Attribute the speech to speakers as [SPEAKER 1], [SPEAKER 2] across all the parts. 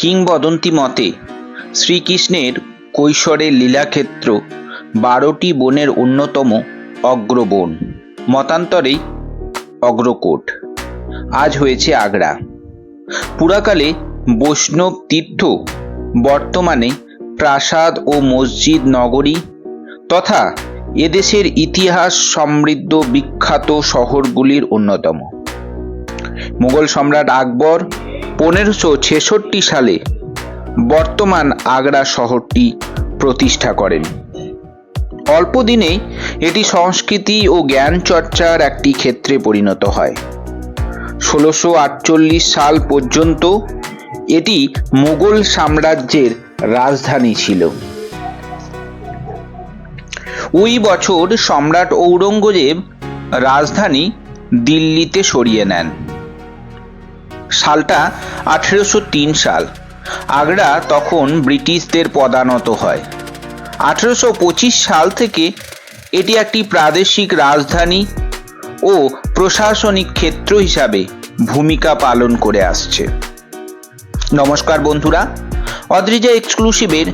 [SPEAKER 1] কিংবদন্তি মতে, শ্রীকৃষ্ণের কৈশোরের লীলাক্ষেত্র বারোটি বনের অন্যতম অগ্রবন, মতান্তরেই অগ্রকোট। আজ হয়েছে আগ্রা। পুরাকালে বৈষ্ণব তীর্থ বর্তমানে প্রাসাদ ও মসজিদ নগরী তথা এদেশের ইতিহাস সমৃদ্ধ বিখ্যাত শহরগুলির অন্যতম। মুঘল সম্রাট আকবর পনেরোশো ছেষট্টি সালে বর্তমান আগ্রা শহরটি প্রতিষ্ঠা করেন। অল্প দিনে এটি সংস্কৃতি ও জ্ঞান চর্চার একটি ক্ষেত্রে পরিণত হয়। ষোলোশো আটচল্লিশ সাল পর্যন্ত এটি মুঘল সাম্রাজ্যের রাজধানী ছিল। ওই বছর সম্রাট ঔরঙ্গজেব রাজধানী দিল্লিতে সরিয়ে নেন। সালটা আঠেরোশো তিন সাল। আগ্রা তখন ব্রিটিশদের পদানত হয়। আঠেরোশো পঁচিশ সাল থেকে এটি একটি প্রাদেশিক রাজধানী ও প্রশাসনিক ক্ষেত্র হিসাবে ভূমিকা পালন করে আসছে। নমস্কার বন্ধুরা, অদ্রিজা এক্সক্লুসিভের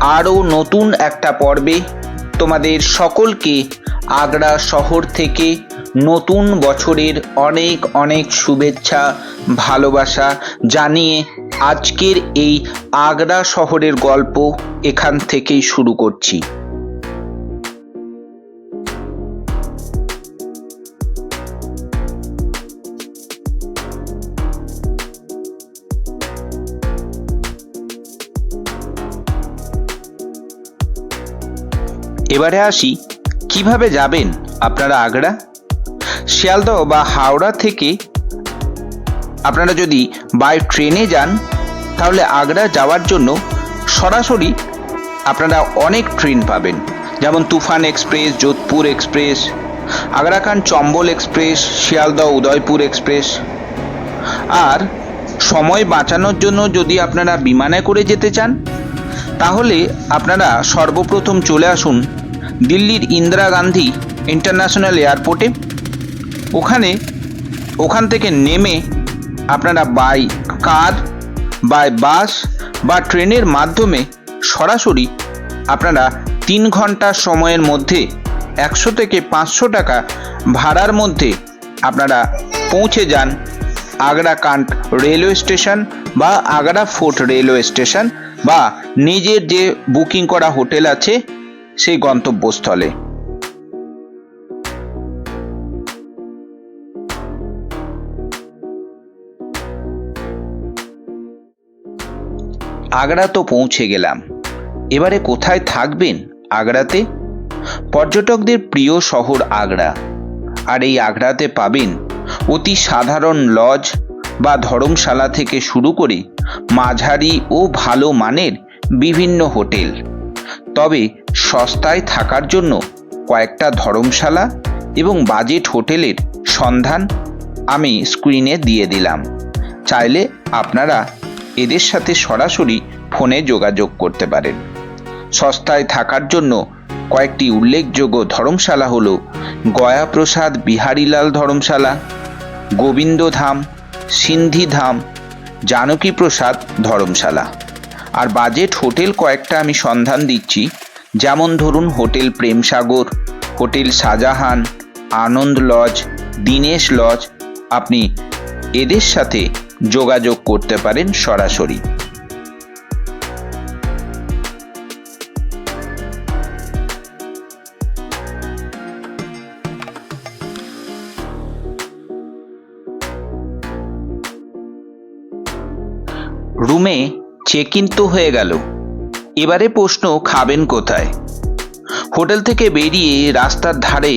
[SPEAKER 1] আরও নতুন একটা পর্বে তোমাদের সকলকে আগ্রা শহর থেকে নতুন বছরের অনেক অনেক শুভেচ্ছা, ভালোবাসা জানিয়ে আজকের এই আগ্রা শহরের গল্প এখান থেকেই শুরু করছি। এবারে আসি, কীভাবে যাবেন আপনারা আগ্রা? শিয়ালদহ বা হাওড়া থেকে আপনারা যদি বাই ট্রেনে যান, তাহলে আগ্রা যাওয়ার জন্য সরাসরি আপনারা অনেক ট্রেন পাবেন। যেমন তুফান এক্সপ্রেস, যোধপুর এক্সপ্রেস আগ্রাকান চম্বল এক্সপ্রেস, শিয়ালদহ উদয়পুর এক্সপ্রেস। আর সময় বাঁচানোর জন্য যদি আপনারা বিমানে করে যেতে চান, তাহলে আপনারা সর্বপ্রথম চলে আসুন দিল্লির ইন্দিরা গান্ধী ইন্টারন্যাশনাল এয়ারপোর্টে। ওখানে ওখান থেকে নেমে আপনারা বাই কার বাই বাস বা ট্রেনের মাধ্যমে সরাসরি আপনারা তিন ঘণ্টা সময়ের মধ্যে একশো থেকে পাঁচশো টাকা ভাড়ার মধ্যে আপনারা পৌঁছে যান আগ্রা কান্ট রেলওয়ে স্টেশন বা আগ্রা ফোর্ট রেলওয়ে স্টেশন বা নিজের যে বুকিং করা হোটেল আছে সেই গন্তব্যস্থলে। আগ্রা তো পৌঁছে গেলাম। এবারে কোথায় থাকবেন আগ্রাতে? পর্যটকদের প্রিয় শহর আগ্রা। আর এই আগ্রাতে পাবেন অতি সাধারণ লজ বা ধর্মশালা থেকে শুরু করে মাঝারি ও ভালো মানের বিভিন্ন হোটেল। তবে সস্তায় থাকার জন্য কয়েকটা ধর্মশালা এবং বাজেট হোটেলের সন্ধান আমি স্ক্রিনে দিয়ে দিলাম। চাইলে আপনারা এদের সাথে সরাসরি ফোনে যোগাযোগ করতে পারেন। সস্তায় থাকার জন্য কয়েকটি উল্লেখযোগ্য ধর্মশালা হল গয়াপ্রসাদ বিহারীলাল ধর্মশালা, গোবিন্দধাম, সিন্ধিধাম জানকী প্রসাদ ধর্মশালা। আর বাজেট হোটেল কয়েকটা আমি সন্ধান দিচ্ছি, যেমন ধরুন hotel Premsagar, hotel Shahjahan, Ananda lodge, Dinesh lodge. আপনি এদের সাথে যোগাযোগ করতে পারেন সরাসরি। রুমে চেক ইন তো হয়ে গেল। এবারে প্রশ্ন, খাবেন কোথায়? হোটেল থেকে বেরিয়ে রাস্তার ধারে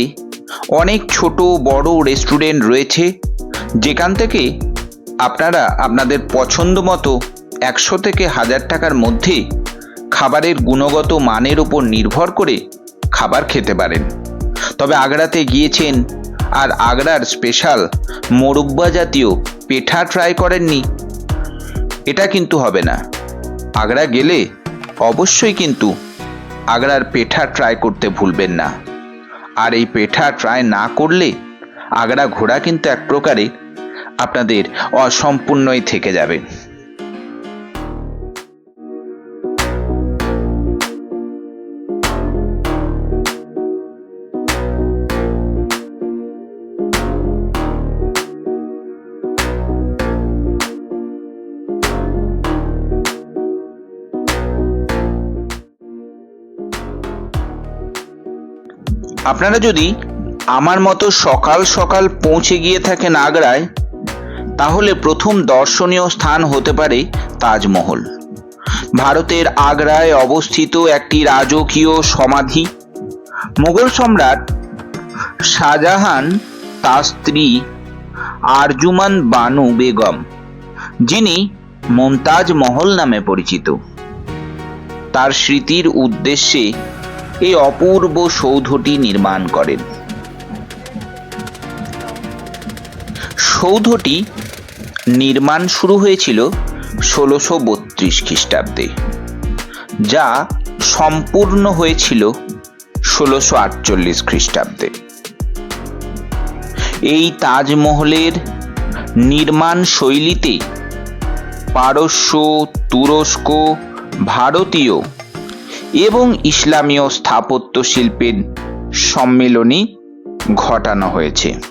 [SPEAKER 1] অনেক ছোট বড় রেস্টুরেন্ট রয়েছে, যেখান থেকে আপনারা আপনাদের পছন্দ মতো একশো থেকে হাজার টাকার মধ্যে খাবারের গুণগত মানের উপর নির্ভর করে খাবার খেতে পারেন। তবে আগ্রাতে গিয়েছেন আর আগ্রার স্পেশাল মোরব্বা জাতীয় পেঠা ট্রাই করেননি। এটা কিন্তু হবে না। আগ্রা গেলে অবশ্যই কিন্তু আগ্রার পেঠা ট্রাই করতে ভুলবেন না। আর এই পেঠা ট্রাই না করলে আগ্রা ঘোরা কিন্তু এক প্রকারে আপনাদের অসম্পূর্ণই থেকে যাবে। আপনারা যদি আমার মতো সকাল সকাল পৌঁছে গিয়ে থাকেন আগ্রায় তাহলে প্রথম দর্শনীয় স্থান হতে পারে তাজমহল। ভারতের আগ্রায় অবস্থিত একটি রাজকীয় সমাধি। মুঘল সম্রাট শাহজাহান তার স্ত্রী আরজুমান বানু বেগম, যিনি মমতাজ মহল নামে পরিচিত। তার স্মৃতির উদ্দেশ্যে এই অপূর্ব সৌধটি নির্মাণ করেন। সৌধটি নির্মাণ শুরু হয়েছিল ষোলোশো বত্রিশ খ্রিস্টাব্দে, যা সম্পূর্ণ হয়েছিল ষোলোশো আটচল্লিশ খ্রিস্টাব্দে। এই তাজমহলের নির্মাণ শৈলীতে পারস্য, তুরস্ক, ভারতীয় এবং ইসলামীয় স্থাপত্য শিল্পের সম্মিলনী ঘটানো হয়েছে।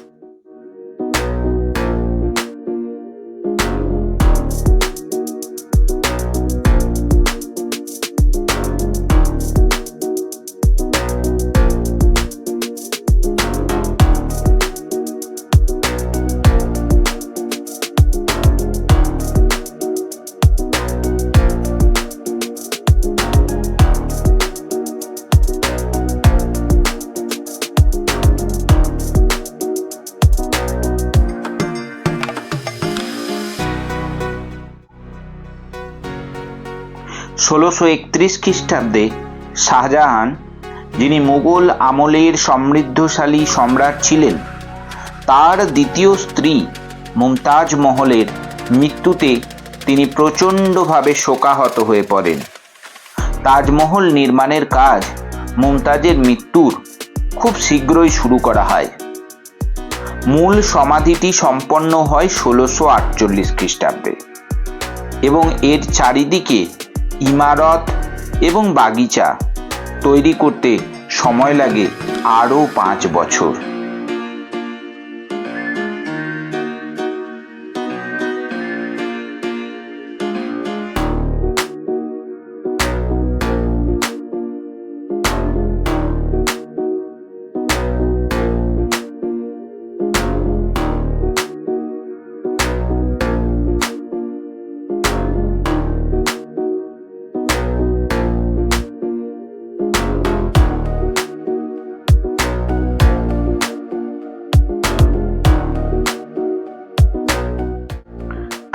[SPEAKER 1] ষোলোশো একত্রিশ খ্রিস্টাব্দে শাহজাহান, যিনি মুঘল আমলের সমৃদ্ধশালী সম্রাট ছিলেন, তার দ্বিতীয় স্ত্রী মুমতাজ মহলের মৃত্যুতে তিনি প্রচণ্ডভাবে শোকাহত হয়ে পড়েন। তাজমহল নির্মাণের কাজ মুমতাজের মৃত্যুর খুব শীঘ্রই শুরু করা হয়। মূল সমাধিটি সম্পন্ন হয় ষোলোশো আটচল্লিশ খ্রিস্টাব্দে এবং এর চারিদিকে ইমারত এবং বাগিচা তৈরি করতে সময় লাগে আরও পাঁচ বছর।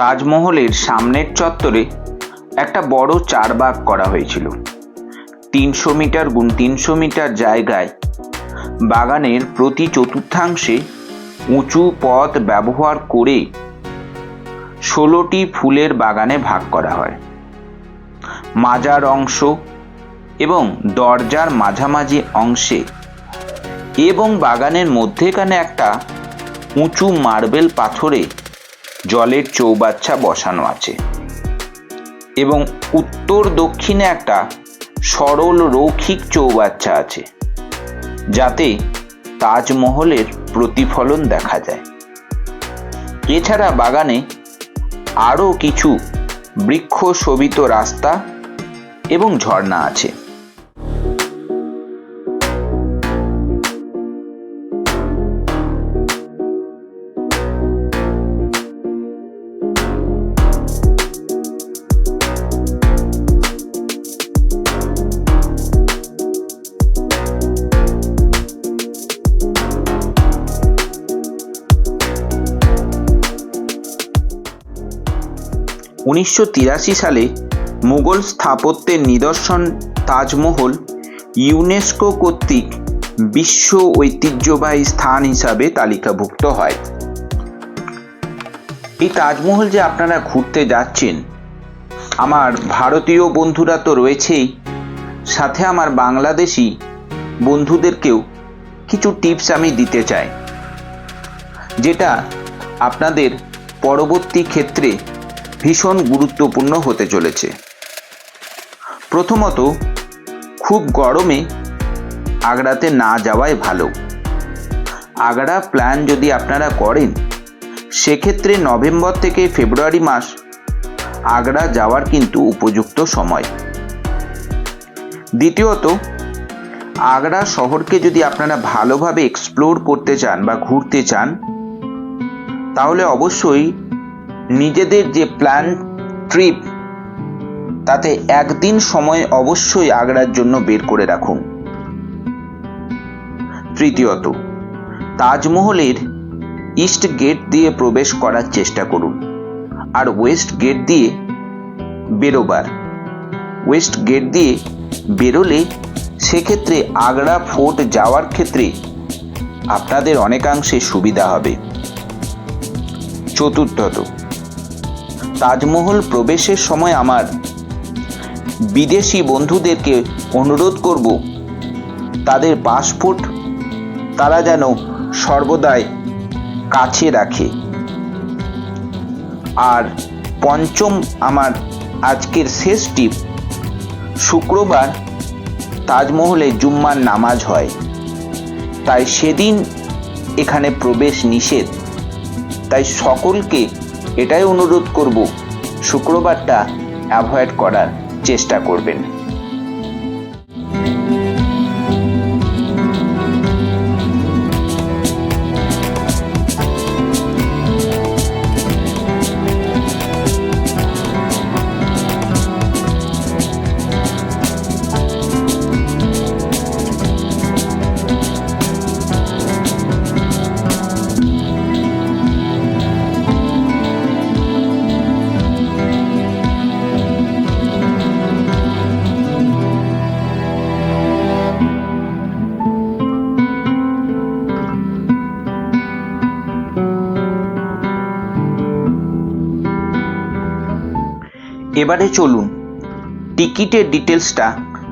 [SPEAKER 1] তাজমহলের সামনের চত্বরে একটা বড় চারবাগ করা হয়েছিল। তিনশো মিটার গুণ তিনশো মিটার জায়গায় বাগানের প্রতি চতুর্থাংশে উঁচু পথ ব্যবহার করে ষোলোটি ফুলের বাগানে ভাগ করা হয়। মাজার অংশ এবং দরজার মাঝামাঝি অংশে এবং বাগানের মধ্যেখানে একটা উঁচু মার্বেল পাথরে জলের চৌবাচ্চা বসানো আছে। এবং উত্তর দক্ষিণে একটা সরল রৌখিক চৌবাচ্চা আছে, যাতে তাজমহলের প্রতিফলন দেখা যায়। এছাড়া বাগানে আরও কিছু বৃক্ষ শোভিত রাস্তা এবং ঝর্ণা আছে। উনিশশো তিরাশি সালে মুঘল স্থাপত্যের নিদর্শন তাজমহল ইউনেস্কো কর্তৃক বিশ্ব ঐতিহ্যবাহী স্থান হিসাবে তালিকাভুক্ত হয়। এই তাজমহল যে আপনারা ঘুরতে যাচ্ছেন, আমার ভারতীয় বন্ধুরা তো রয়েছেই, সাথে আমার বাংলাদেশি বন্ধুদেরকেও কিছু টিপস আমি দিতে চাই, যেটা আপনাদের পরবর্তী ক্ষেত্রে ভীষণ গুরুত্বপূর্ণ হতে চলেছে। প্রথমত, খুব গরমে আগ্রাতে না যাওয়াই ভালো। আগ্রা প্ল্যান যদি আপনারা করেন, সেক্ষেত্রে নভেম্বর থেকে ফেব্রুয়ারি মাস আগ্রা যাওয়ার কিন্তু উপযুক্ত সময়। দ্বিতীয়ত, আগ্রা শহরকে যদি আপনারা ভালোভাবে এক্সপ্লোর করতে চান বা ঘুরতে চান, তাহলে অবশ্যই নিজেদের যে প্ল্যান ট্রিপ তাতে একদিন সময় অবশ্যই আগ্রার জন্য বের করে রাখুন। তৃতীয়ত, তাজমহলের ইস্ট গেট দিয়ে প্রবেশ করার চেষ্টা করুন আর ওয়েস্ট গেট দিয়ে বেরোবার। ওয়েস্ট গেট দিয়ে বেরোলে সেক্ষেত্রে আগ্রা ফোর্ট যাওয়ার ক্ষেত্রে আপনাদের অনেকাংশে সুবিধা হবে। চতুর্থত তাজমহল প্রবেশের সময় আমার বিদেশি বন্ধুদেরকে অনুরোধ করব, তাদের পাসপোর্ট তারা যেন সর্বদাই কাছে রাখে। আর পঞ্চম আমার আজকের শেষ টিপ শুক্রবার তাজমহলে জুম্মার নামাজ হয়। তাই সেদিন এখানে প্রবেশ নিষেধ। তাই সকলকে এটাই অনুরোধ করব শুক্রবারটা অ্যাভয়েড করার চেষ্টা করবেন। এবারে চলুন, টিকিটের ডিটেলসটা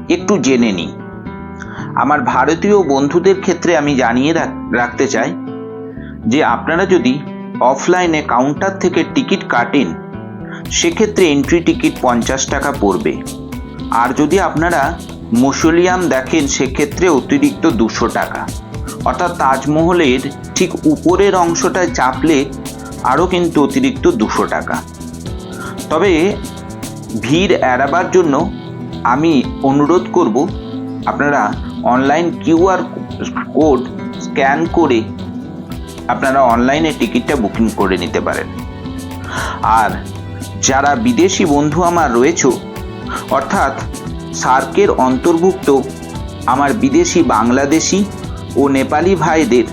[SPEAKER 1] একটু জেনে নিই। আমার ভারতীয় বন্ধুদের ক্ষেত্রে আমি জানিয়ে রাখতে চাই যে আপনারা যদি অফলাইনে কাউন্টার থেকে টিকিট কাটেন, সেক্ষেত্রে এন্ট্রি টিকিট পঞ্চাশ টাকা পড়বে। আর যদি আপনারা মুসলিয়াম দেখেন, সেক্ষেত্রে অতিরিক্ত দুশো টাকা। অর্থাৎ তাজমহলের ঠিক উপরের অংশটায় চাপলে আরও কিন্তু অতিরিক্ত দুশো টাকা। তবে ভিড় এড়াবার জন্য আমি অনুরোধ করব, আপনারা অনলাইন কিউআর কোড স্ক্যান করে আপনারা অনলাইনে টিকিটটা বুকিং করে নিতে পারেন। আর যারা বিদেশি বন্ধু আমার রয়েছে, অর্থাৎ সার্কের অন্তর্ভুক্ত আমার বিদেশি বাংলাদেশি ও নেপালি ভাইদের,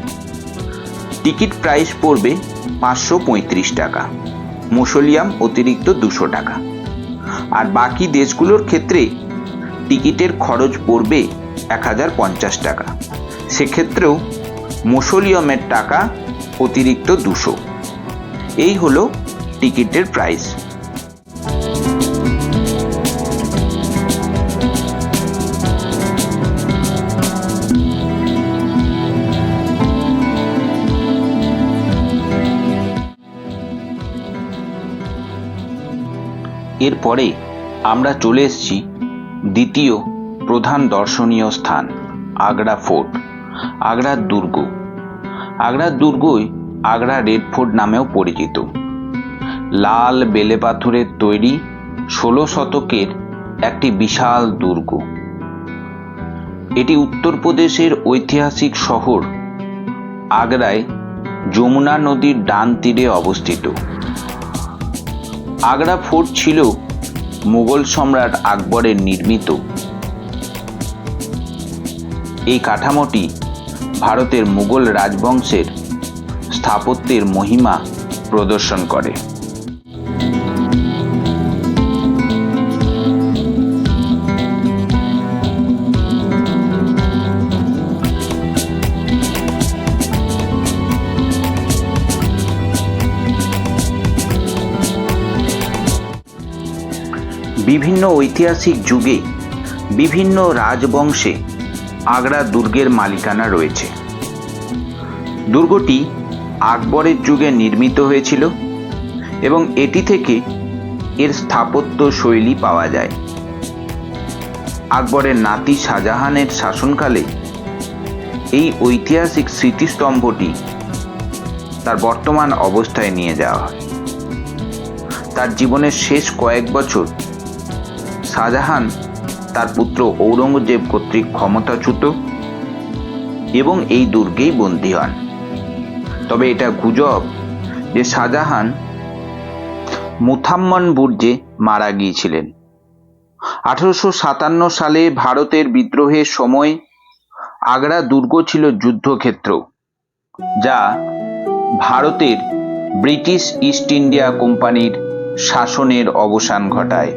[SPEAKER 1] টিকিট প্রাইস পড়বে পাঁচশো পঁয়ত্রিশ টাকা মুসলিয়াম অতিরিক্ত দুশো টাকা। আর বাকি দেশগুলোর ক্ষেত্রে টিকিটের খরচ পড়বে এক হাজার পঞ্চাশ টাকা। সেক্ষেত্রেও মুসলিয়মের টাকা অতিরিক্ত দুশো। এই হলো টিকিটের প্রাইস এরপরে আমরা চলে এসেছি দ্বিতীয় প্রধান দর্শনীয় স্থান, আগ্রা ফোর্ট আগ্রার দুর্গ। আগ্রার দুর্গই আগ্রা রেড ফোর্ট নামেও পরিচিত। লাল বেলে পাথরের তৈরি ষোলো শতকের একটি বিশাল দুর্গ। এটি উত্তরপ্রদেশের ঐতিহাসিক শহর, আগ্রায় যমুনা নদীর ডান তীরে অবস্থিত। আগ্রা ফোর্ট ছিল মুঘল সম্রাট আকবরের নির্মিত। এই কাঠামোটি ভারতের মুঘল রাজবংশের স্থাপত্যের মহিমা প্রদর্শন করে। বিভিন্ন ঐতিহাসিক যুগে বিভিন্ন রাজবংশে আগ্রা দুর্গের মালিকানা রয়েছে। দুর্গটি আকবরের যুগে নির্মিত হয়েছিল এবং এটি থেকে এর স্থাপত্য শৈলী পাওয়া যায়। আকবরের নাতি শাহজাহানের শাসনকালে এই ঐতিহাসিক স্মৃতিস্তম্ভটি তার বর্তমান অবস্থায় নিয়ে যাওয়া হয়। তার জীবনের শেষ কয়েক বছর শাহজাহান, তার পুত্র ঔরঙ্গজেব কর্তৃক ক্ষমতাচ্যুত এবং এই দুর্গেই বন্দী হন। তবে এটা গুজব যে শাহজাহান মুথাম্মন বুর্জে মারা গিয়েছিলেন। আঠারোশো সাতান্ন সালে ভারতের বিদ্রোহের সময় আগ্রা দুর্গ ছিল যুদ্ধক্ষেত্র, যা ভারতের ব্রিটিশ ইস্ট ইন্ডিয়া কোম্পানির শাসনের অবসান ঘটায়।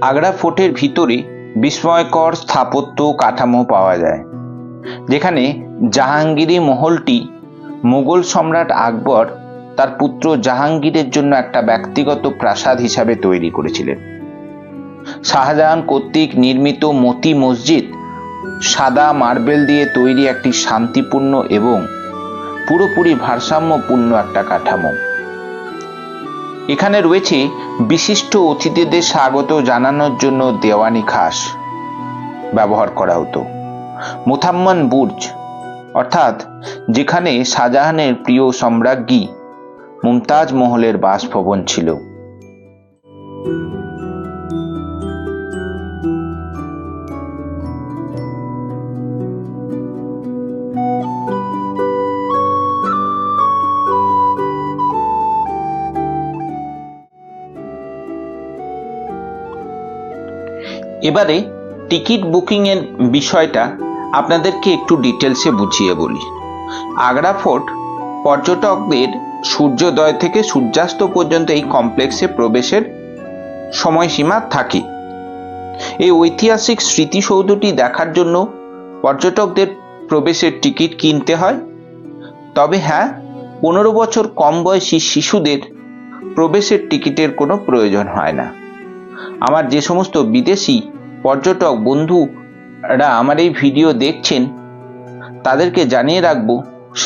[SPEAKER 1] আগ্রা ফোর্টের ভিতরে বিস্ময়কর স্থাপত্য কাঠামো পাওয়া যায়, যেখানে জাহাঙ্গীরি মহলটি মুঘল সম্রাট আকবর তার পুত্র জাহাঙ্গীরের জন্য একটা ব্যক্তিগত প্রাসাদ হিসাবে তৈরি করেছিলেন। শাহজাহান কর্তৃক নির্মিত মতি মসজিদ সাদা মার্বেল দিয়ে তৈরি একটি শান্তিপূর্ণ এবং পুরোপুরি ভারসাম্যপূর্ণ একটা কাঠামো। এখানে রয়েছে বিশিষ্ট অতিথিদের স্বাগত জানানোর জন্য দেওয়ানি খাস ব্যবহার করা হতো। মুথাম্মান বুর্জ, অর্থাৎ যেখানে শাহজাহানের প্রিয় সম্রাজ্ঞী মুমতাজ মহলের বাসভবন ছিল। এবারে টিকিট বুকিংয়ের বিষয়টা আপনাদেরকে একটু ডিটেলসে বুঝিয়ে বলি। আগ্রা ফোর্ট পর্যটকদের সূর্যোদয় থেকে সূর্যাস্ত পর্যন্ত এই কমপ্লেক্সে প্রবেশের সময়সীমা থাকে। এই ঐতিহাসিক স্মৃতিসৌধটি দেখার জন্য পর্যটকদের প্রবেশের টিকিট কিনতে হয়। তবে হ্যাঁ পনেরো বছর কম বয়সী শিশুদের প্রবেশের টিকিটের কোনো প্রয়োজন হয় না। আমার যে সমস্ত বিদেশি পর্যটক বন্ধুরা আমার এই ভিডিও দেখছেন, তাদেরকে জানিয়ে রাখব,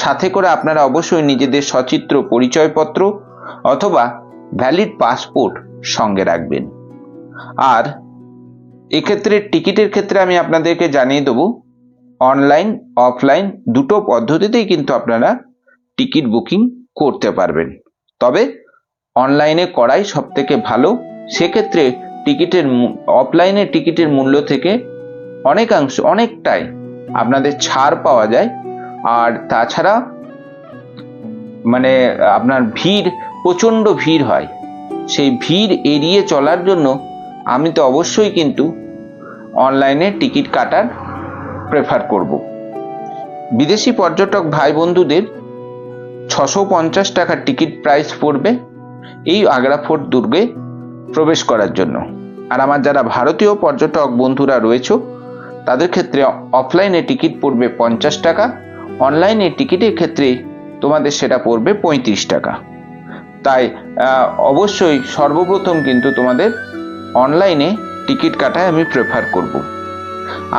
[SPEAKER 1] সাথে করে আপনারা অবশ্যই নিজেদের সচিত্র, পরিচয়পত্র অথবা ভ্যালিড পাসপোর্ট সঙ্গে রাখবেন। আর এক্ষেত্রে, টিকিটের ক্ষেত্রে আমি আপনাদেরকে জানিয়ে দেবো অনলাইন অফলাইন দুটো পদ্ধতিতেই কিন্তু আপনারা টিকিট বুকিং করতে পারবেন। তবে অনলাইনে করাই সব থেকে ভালো, সেক্ষেত্রে টিকিটের অফলাইনে টিকিটের মূল্য থেকে অনেকাংশ, অনেকটাই আপনাদের ছাড় পাওয়া যায়। আর তাছাড়া মানে আপনার ভিড়, প্রচণ্ড ভিড় হয়। সেই ভিড় এড়িয়ে চলার জন্য আমি তো অবশ্যই কিন্তু অনলাইনে টিকিট কাটার প্রেফার করব। বিদেশি পর্যটক ভাই বন্ধুদের ছশো পঞ্চাশ টাকার টিকিট প্রাইস পড়বে। এই আগ্রা ফোর্ট দুর্গে প্রবেশ করার জন্য। আর আমার যারা ভারতীয় পর্যটক বন্ধুরা রয়েছে, তাদের ক্ষেত্রে অফলাইনে টিকিট পড়বে পঞ্চাশ টাকা অনলাইনে টিকিটের ক্ষেত্রে তোমাদের সেটা পড়বে পঁয়ত্রিশ টাকা। তাই অবশ্যই সর্বপ্রথম কিন্তু তোমাদের অনলাইনে টিকিট কাটায় আমি প্রেফার করব।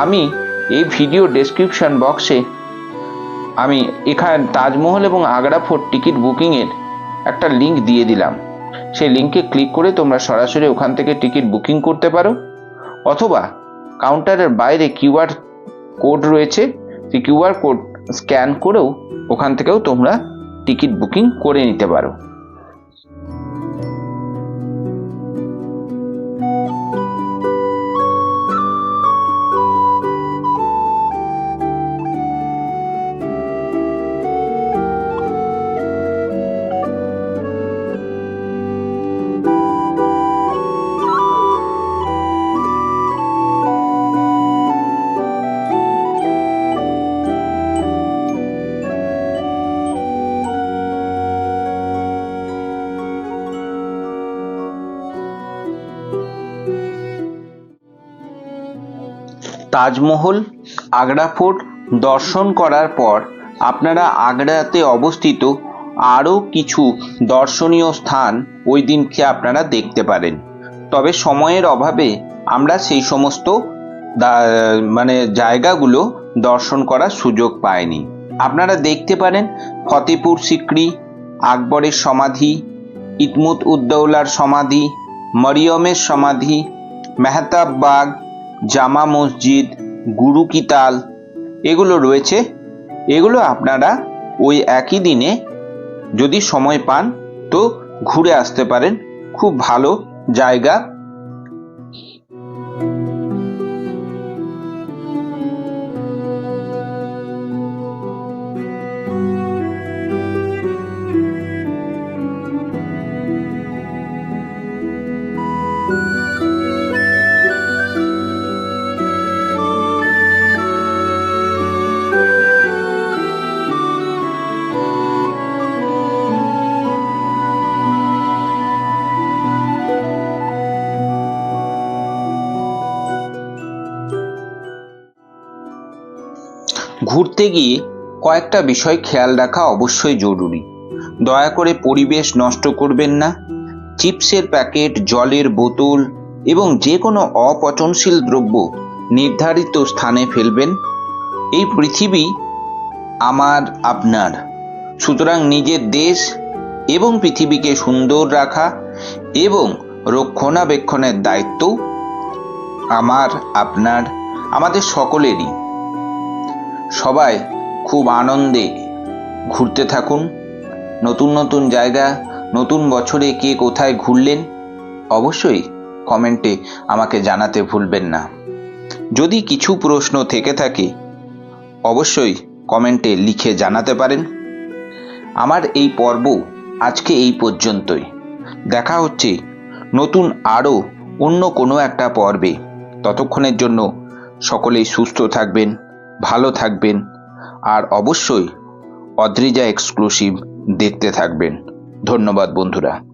[SPEAKER 1] আমি এই ভিডিও ডেসক্রিপশন বক্সে আমি এখানে তাজমহল এবং আগ্রা ফোর্ট টিকিট বুকিংয়ের একটা লিঙ্ক দিয়ে দিলাম। সেই লিঙ্কে ক্লিক করে তোমরা সরাসরি ওখান থেকে টিকিট বুকিং করতে পারো। অথবা কাউন্টারের বাইরে কিউআর কোড রয়েছে, সেই কিউআর কোড স্ক্যান করেও ওখান থেকেও তোমরা টিকিট বুকিং করে নিতে পারো। তাজমহল, আগ্রা ফোর্ট দর্শন করার পর আপনারা আগ্রাতে অবস্থিত আরও কিছু দর্শনীয় স্থান ওই দিনকে আপনারা দেখতে পারেন। তবে সময়ের অভাবে আমরা সেই সমস্ত মানে জায়গাগুলো দর্শন করার সুযোগ পাইনি। আপনারা দেখতে পারেন ফতেপুর সিক্রি, আকবরের সমাধি, ইতমুত উদ্দৌলার সমাধি, মরিয়মের সমাধি, মেহতাব বাগ জামা মসজিদ গুরুকিতাল এগুলো রয়েছে। এগুলো আপনারা ওই একই দিনে যদি সময় পান তো ঘুরে আসতে পারেন। খুব ভালো জায়গা। ঘুরতে গিয়ে কয়েকটা বিষয় খেয়াল রাখা অবশ্যই জরুরি। দয়া করে পরিবেশ নষ্ট করবেন না। চিপসের প্যাকেট, জলের বোতল এবং যে কোনো অপচনশীল দ্রব্য নির্ধারিত স্থানে ফেলবেন। এই পৃথিবী আমার, আপনার। সুতরাং নিজের দেশ এবং পৃথিবীকে সুন্দর রাখা এবং রক্ষণাবেক্ষণের দায়িত্ব আমার, আপনার, আমাদের সকলেরই। সবাই খুব আনন্দে ঘুরতে থাকুন। নতুন নতুন জায়গা, নতুন বছরে কে কোথায় ঘুরলেন, অবশ্যই কমেন্টে আমাকে জানাতে ভুলবেন না। যদি কিছু প্রশ্ন থেকে থাকে, অবশ্যই কমেন্টে লিখে জানাতে পারেন। আমার এই পর্ব আজকে এই পর্যন্তই। দেখা হচ্ছে নতুন আরও অন্য কোনো একটা পর্বে। ততক্ষণের জন্য সকলেই সুস্থ থাকবেন। ভালো থাকবেন আর অবশ্যই অদ্রিজা এক্সক্লুসিভ দেখতে থাকবেন। ধন্যবাদ বন্ধুরা।